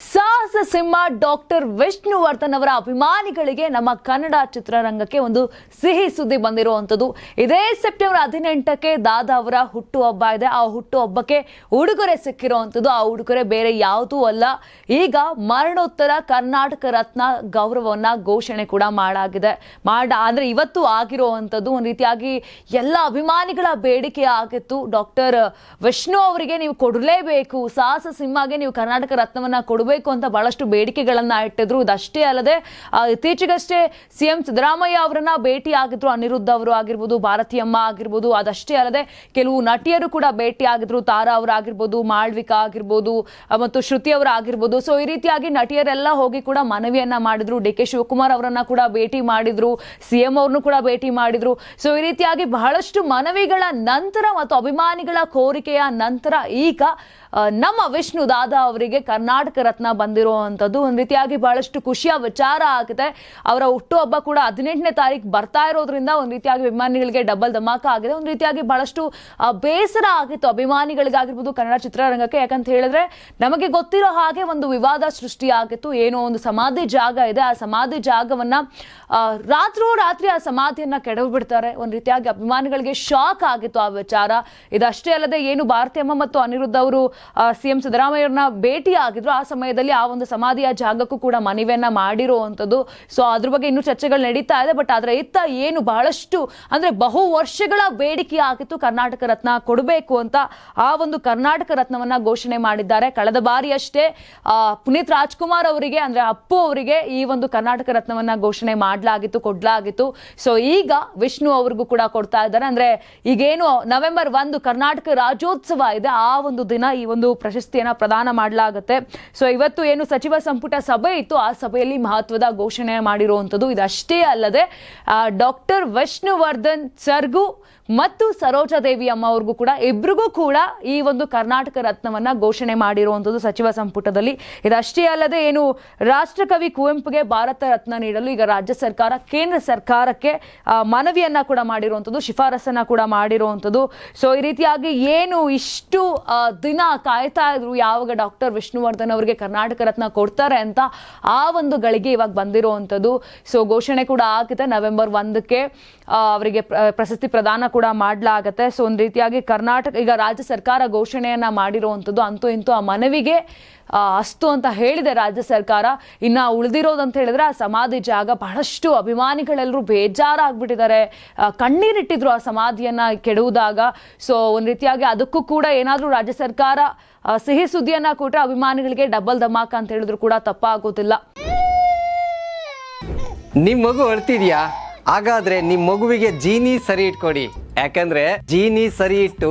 So ಸಿಂಹ doctor Vishnuvardhan ಅವರ ಅಭಿಮಾನಿಗಳಿಗೆ ನಮ್ಮ ಕನ್ನಡ ಚಿತ್ರರಂಗಕ್ಕೆ ಒಂದು ಸಿಹಿ ಸುದ್ದಿ ಬಂದಿರುವಂಥದ್ದು. ಇದೇ ಸೆಪ್ಟೆಂಬರ್ ಹದಿನೆಂಟಕ್ಕೆ ದಾದಾ ಅವರ ಹುಟ್ಟುಹಬ್ಬ ಇದೆ. ಆ ಹುಟ್ಟುಹಬ್ಬಕ್ಕೆ ಉಡುಗೊರೆ ಸಿಕ್ಕಿರುವಂಥದ್ದು. ಆ ಉಡುಗೊರೆ ಬೇರೆ ಯಾವುದೂ ಅಲ್ಲ. ಈಗ ಮರಣೋತ್ತರ ಕರ್ನಾಟಕ ರತ್ನ ಗೌರವವನ್ನ ಘೋಷಣೆ ಕೂಡ ಮಾಡಾಗಿದೆ. ಮಾಡ ಅಂದ್ರೆ ಇವತ್ತು ಆಗಿರುವಂಥದ್ದು. ಒಂದು ರೀತಿಯಾಗಿ ಎಲ್ಲ ಅಭಿಮಾನಿಗಳ ಬೇಡಿಕೆ ಆಗಿತ್ತು. ಡಾಕ್ಟರ್ ವಿಷ್ಣು ಅವರಿಗೆ ನೀವು ಕೊಡಲೇಬೇಕು. ಸಾಹಸ ಸಿಂಹಗೆ ನೀವು ಕರ್ನಾಟಕ ರತ್ನವನ್ನ ಕೊಡಬೇಕು ಅಂತ ಬಹಳಷ್ಟು ಬೇಡಿಕೆಗಳನ್ನ ಇಟ್ಟಿದ್ರು. ಇದಷ್ಟೇ ಅಲ್ಲದೆ ಇತ್ತೀಚೆಗಷ್ಟೇ ಸಿಎಂ ಸಿದ್ದರಾಮಯ್ಯ ಅವರನ್ನ ಭೇಟಿ ಆಗಿದ್ರು. ಅನಿರುದ್ಧ ಅವರು ಆಗಿರ್ಬೋದು, ಭಾರತಿಯಮ್ಮ ಆಗಿರ್ಬೋದು, ಅದಷ್ಟೇ ಅಲ್ಲದೆ ಕೆಲವು ನಟಿಯರು ಕೂಡ ಭೇಟಿ ಆಗಿದ್ರು. ತಾರಾ ಅವರಾಗಿರ್ಬೋದು ಮಾಳ್ವಿಕಾ ಆಗಿರ್ಬೋದು ಮತ್ತು ಶ್ರುತಿ ಅವರು ಆಗಿರ್ಬೋದು. ಸೊ ಈ ರೀತಿಯಾಗಿ ನಟಿಯರೆಲ್ಲ ಹೋಗಿ ಕೂಡ ಮನವಿಯನ್ನ ಮಾಡಿದ್ರು. ಡಿ ಕೆ ಶಿವಕುಮಾರ್ ಅವರನ್ನ ಕೂಡ ಭೇಟಿ ಮಾಡಿದ್ರು. ಸಿಎಂ ಅವ್ರನ್ನು ಕೂಡ ಭೇಟಿ ಮಾಡಿದ್ರು. ಸೊ ಈ ರೀತಿಯಾಗಿ ಬಹಳಷ್ಟು ಮನವಿಗಳ ನಂತರ ಮತ್ತು ಅಭಿಮಾನಿಗಳ ಕೋರಿಕೆಯ ನಂತರ ಈಗ ನಮ್ಮ ವಿಷ್ಣು ದಾದಾ ಅವರಿಗೆ ಕರ್ನಾಟಕ ರತ್ನ ಬಂದಿರುವಂಥದ್ದು. ಒಂದು ರೀತಿಯಾಗಿ ಬಹಳಷ್ಟು ಖುಷಿಯ ವಿಚಾರ ಆಗಿದೆ ಅವರ ಹುಟ್ಟುಹಬ್ಬ ಕೂಡ ಹದಿನೆಂಟನೇ ತಾರೀಕು ಬರ್ತಾ ಇರೋದ್ರಿಂದ ಒಂದು ರೀತಿಯಾಗಿ ಅಭಿಮಾನಿಗಳಿಗೆ ಡಬಲ್ ಧಮಾಕ ಆಗಿದೆ. ಒಂದು ರೀತಿಯಾಗಿ ಬಹಳಷ್ಟು ಬೇಸರ ಆಗಿತ್ತು ಅಭಿಮಾನಿಗಳಿಗಾಗಿರ್ಬೋದು ಕನ್ನಡ ಚಿತ್ರರಂಗಕ್ಕೆ. ಯಾಕಂತ ಹೇಳಿದ್ರೆ ನಮಗೆ ಗೊತ್ತಿರೋ ಹಾಗೆ ಒಂದು ವಿವಾದ ಸೃಷ್ಟಿಯಾಗಿತ್ತು. ಏನೋ ಒಂದು ಸಮಾಧಿ ಜಾಗ ಇದೆ. ಆ ಸಮಾಧಿ ಜಾಗವನ್ನ ರಾತ್ರೋ ರಾತ್ರಿ ಆ ಸಮಾಧಿಯನ್ನ ಕೆಡವು ಬಿಡ್ತಾರೆ. ಒಂದು ರೀತಿಯಾಗಿ ಅಭಿಮಾನಿಗಳಿಗೆ ಶಾಕ್ ಆಗಿತ್ತು ಆ ವಿಚಾರ. ಇದಷ್ಟೇ ಅಲ್ಲದೆ ಏನು ಭಾರತೀಯಮ್ಮ ಮತ್ತು ಅನಿರುದ್ಧ ಅವರು ಸಿಎಂ ಸಿದ್ದರಾಮಯ್ಯವ್ರನ್ನ ಭೇಟಿ ಆಗಿದ್ರು ಆ ಸಮಯದಲ್ಲಿ ಆ ಒಂದು ಸಮಾಧಿಯ ಜಾಗಕ್ಕೂ ಕೂಡ ಮನವಿಯನ್ನ ಮಾಡಿರುವಂಥದ್ದು. ಸೊ ಅದ್ರ ಬಗ್ಗೆ ಇನ್ನೂ ಚರ್ಚೆಗಳು ನಡೀತಾ ಇದೆ. ಬಟ್ ಅದರ ಇತ್ತ ಏನು ಬಹಳಷ್ಟು ಅಂದ್ರೆ ಬಹು ವರ್ಷಗಳ ಬೇಡಿಕೆ ಆಗಿತ್ತು ಕರ್ನಾಟಕ ರತ್ನ ಕೊಡಬೇಕು ಅಂತ. ಆ ಒಂದು ಕರ್ನಾಟಕ ರತ್ನವನ್ನ ಘೋಷಣೆ ಮಾಡಿದ್ದಾರೆ. ಕಳೆದ ಬಾರಿ ಅಷ್ಟೇ ಆ, ಪುನೀತ್ ರಾಜ್ಕುಮಾರ್ ಅವರಿಗೆ ಅಂದ್ರೆ ಅಪ್ಪು ಅವರಿಗೆ ಈ ಒಂದು ಕರ್ನಾಟಕ ರತ್ನವನ್ನ ಘೋಷಣೆ ಮಾಡಲಾಗಿತ್ತು ಕೊಡ್ಲಾಗಿತ್ತು. ಸೊ ಈಗ ವಿಷ್ಣು ಅವ್ರಿಗೂ ಕೂಡ ಕೊಡ್ತಾ ಇದ್ದಾರೆ. ಅಂದ್ರೆ ಈಗೇನು ನವೆಂಬರ್ ಒಂದು ಕರ್ನಾಟಕ ರಾಜ್ಯೋತ್ಸವ ಇದೆ. ಆ ಒಂದು ದಿನ ಈ ಒಂದು ಪ್ರಶಸ್ತಿಯನ್ನು ಪ್ರದಾನ ಮಾಡಲಾಗುತ್ತೆ. ಸೊ ಇವತ್ತು ಏನು ಸಚಿವ ಸಂಪುಟ ಸಭೆ ಇತ್ತು, ಆ ಸಭೆಯಲ್ಲಿ ಮಹತ್ವದ ಘೋಷಣೆ ಮಾಡಿರುವಂಥದ್ದು ಇದಷ್ಟೇ ಅಲ್ಲದೆ ಡಾಕ್ಟರ್ ವಿಷ್ಣುವರ್ಧನ್ ಸರ್ಗು ಮತ್ತು ಸರೋಜಾದೇವಿ ಅಮ್ಮ ಅವ್ರಿಗೂ ಕೂಡ ಇಬ್ರಿಗೂ ಕೂಡ ಈ ಒಂದು ಕರ್ನಾಟಕ ರತ್ನವನ್ನ ಘೋಷಣೆ ಮಾಡಿರುವಂಥದ್ದು ಸಚಿವ ಸಂಪುಟದಲ್ಲಿ. ಇದಷ್ಟೇ ಅಲ್ಲದೆ ಏನು ರಾಷ್ಟ್ರಕವಿ ಕುವೆಂಪುಗೆ ಭಾರತ ರತ್ನ ನೀಡಲು ಈಗ ರಾಜ್ಯ ಸರ್ಕಾರ, ಕೇಂದ್ರ ಸರ್ಕಾರಕ್ಕೆ ಮನವಿಯನ್ನು ಮನವಿಯನ್ನ ಕೂಡ ಮಾಡಿರುವಂಥದ್ದು, ಶಿಫಾರಸನ್ನ ಕೂಡ ಮಾಡಿರುವಂಥದ್ದು. ಸೊ ಈ ರೀತಿಯಾಗಿ ಏನು ಇಷ್ಟು ದಿನ ಕಾಯ್ತಾ ಇದ್ರು. ಯಾವಾಗ ಡಾಕ್ಟರ್ ವಿಷ್ಣುವರ್ಧನ್ ಅವರಿಗೆ ಕರ್ನಾಟಕ ರತ್ನ ಕೊಡ್ತಾರೆ ಅಂತ ಆ ಒಂದು ಗಳಿಗೆ ಇವಾಗ ಬಂದಿರುವಂಥದ್ದು. ಸೊ ಘೋಷಣೆ ಕೂಡ ಆಗಿದೆ ನವೆಂಬರ್ ಒಂದಕ್ಕೆ ಅವರಿಗೆ ಪ್ರಶಸ್ತಿ ಪ್ರದಾನ ಕೂಡ ಮಾಡಲಾಗತ್ತೆ. ಸೊ ಒಂದು ರೀತಿಯಾಗಿ ಕರ್ನಾಟಕ, ಈಗ ರಾಜ್ಯ ಸರ್ಕಾರ ಘೋಷಣೆಯನ್ನ ಮಾಡಿರುವಂಥದ್ದು ಅಂತೂ ಇಂತೂ ಆ ಮನವಿಗೆ ಅಸ್ತು ಅಂತ ಹೇಳಿದೆ ರಾಜ್ಯ ಸರ್ಕಾರ. ಇನ್ನ ಉಳಿದಿರೋದಂತ ಹೇಳಿದ್ರೆ ಆ ಸಮಾಧಿ ಜಾಗ ಬಹಳಷ್ಟು ಅಭಿಮಾನಿಗಳೆಲ್ಲರೂ ಬೇಜಾರಾಗ್ಬಿಟ್ಟಿದ್ದಾರೆ. ಕಣ್ಣೀರಿಟ್ಟಿದ್ರು ಆ ಸಮಾಧಿಯನ್ನ ಕೆಡುವುದಾಗ. ಸೊ ಒಂದು ರೀತಿಯಾಗಿ ಅದಕ್ಕೂ ಕೂಡ ಏನಾದ್ರೂ ರಾಜ್ಯ ಸರ್ಕಾರ ಸಿಹಿ ಸುದ್ದಿಯನ್ನ ಕೊಟ್ಟರೆ ಅಭಿಮಾನಿಗಳಿಗೆ ಡಬಲ್ ಧಮಾಕ ಅಂತ ಹೇಳಿದ್ರು ಕೂಡ ತಪ್ಪಾಗೋದಿಲ್ಲ. ನಿಮ್ ಮಗು ಅಳ್ತಿದ್ಯಾ? ಹಾಗಾದ್ರೆ ನಿಮ್ ಮಗುವಿಗೆ ಜೀನಿ ಸರಿ ಇಟ್ಕೊಡಿ. ಯಾಕಂದ್ರೆ ಜೀನಿ ಸರಿ ಇಟ್ಟು